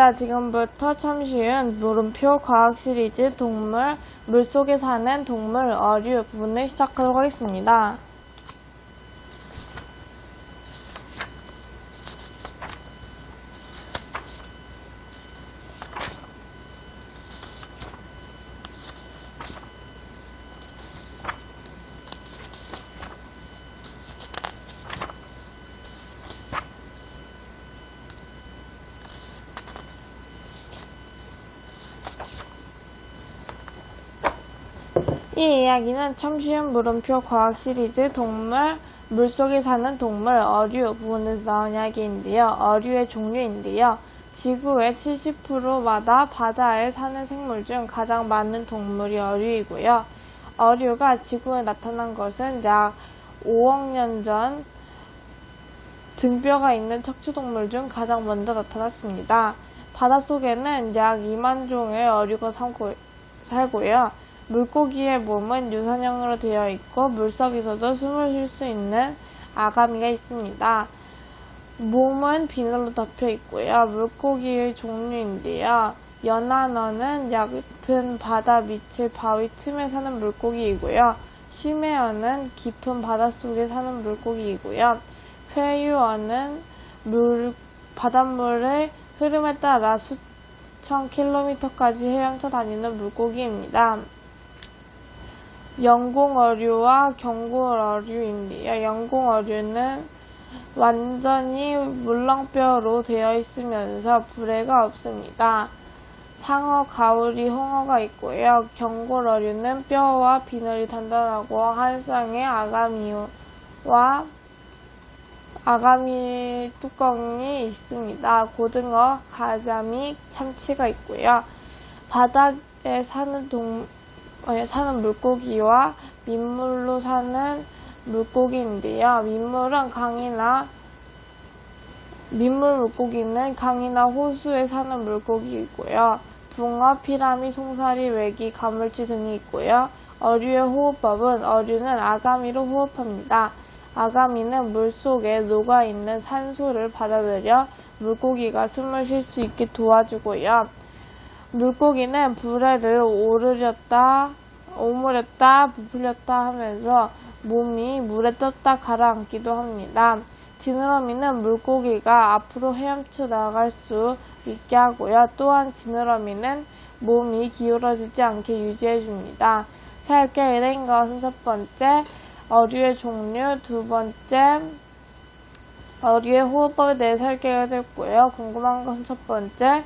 입니다. 지금부터 참 쉬운 물음표 과학 시리즈 동물, 물속에 사는 동물, 어류 부분을 시작하도록 하겠습니다. 이 이야기는 참 쉬운 물음표 과학 시리즈 동물, 물속에 사는 동물, 어류 부분에서 나온 이야기인데요. 어류의 종류인데요. 지구의 70%마다 바다에 사는 생물 중 가장 많은 동물이 어류이고요. 어류가 지구에 나타난 것은 약 5억 년 전 등뼈가 있는 척추동물 중 가장 먼저 나타났습니다. 바닷속에는 약 2만 종의 어류가 살고, 살고요. 물고기의 몸은 유선형으로 되어 있고 물속에서도 숨을 쉴 수 있는 아가미가 있습니다. 몸은 비늘로 덮여 있고요. 물고기의 종류인데요. 연안어는 얕은 바다 밑의 바위 틈에 사는 물고기이고요. 심해어는 깊은 바닷속에 사는 물고기이고요. 회유어는 물, 바닷물의 흐름에 따라 수천 킬로미터까지 헤엄쳐 다니는 물고기입니다. 영공어류와 경골어류인데요. 영공어류는 완전히 물렁뼈로 되어 있으면서 불에가 없습니다. 상어, 가오리, 홍어가 있고요. 경골어류는 뼈와 비늘이 단단하고 한 쌍의 아가미와 아가미 뚜껑이 있습니다. 고등어, 가자미, 참치가 있고요. 바닥에 사는 동, 어, 사는 물고기와 민물로 사는 물고기인데요. 민물은 강이나 민물 물고기는 강이나 호수에 사는 물고기이고요. 붕어, 피라미, 송사리, 외기, 가물치 등이 있고요. 어류의 호흡법은 어류는 아가미로 호흡합니다. 아가미는 물속에 녹아있는 산소를 받아들여 물고기가 숨을 쉴 수 있게 도와주고요. 물고기는 불에를 오르렸다, 오므렸다, 부풀렸다 하면서 몸이 물에 떴다 가라앉기도 합니다. 지느러미는 물고기가 앞으로 헤엄쳐 나갈 수 있게 하고요. 또한 지느러미는 몸이 기울어지지 않게 유지해 줍니다. 새롭게 된 것은 첫 번째, 어류의 종류, 두 번째, 어류의 호흡법에 대해 설계가 됐고요. 궁금한 것은 첫 번째,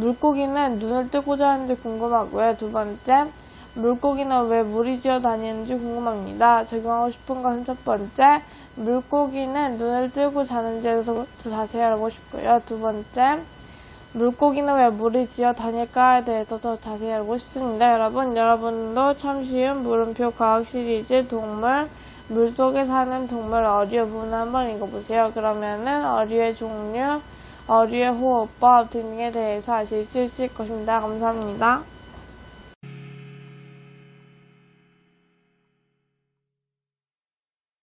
물고기는 눈을 뜨고자 하는지 궁금하고요. 두 번째, 물고기는 왜 물이 지어 다니는지 궁금합니다. 적용하고 싶은 것은 첫 번째, 물고기는 눈을 뜨고 자는지에 서 더 자세히 알고 싶고요. 두 번째, 물고기는 왜 물이 지어 다닐까에 대해서 더 자세히 알고 싶습니다. 여러분, 여러분도 참 쉬운 물음표 과학 시리즈 동물, 물속에 사는 동물 어류 부분 한번 읽어보세요. 그러면은 어류의 종류, 어류의 호흡법 등에 대해서 아실 수 있을 것입니다. 감사합니다.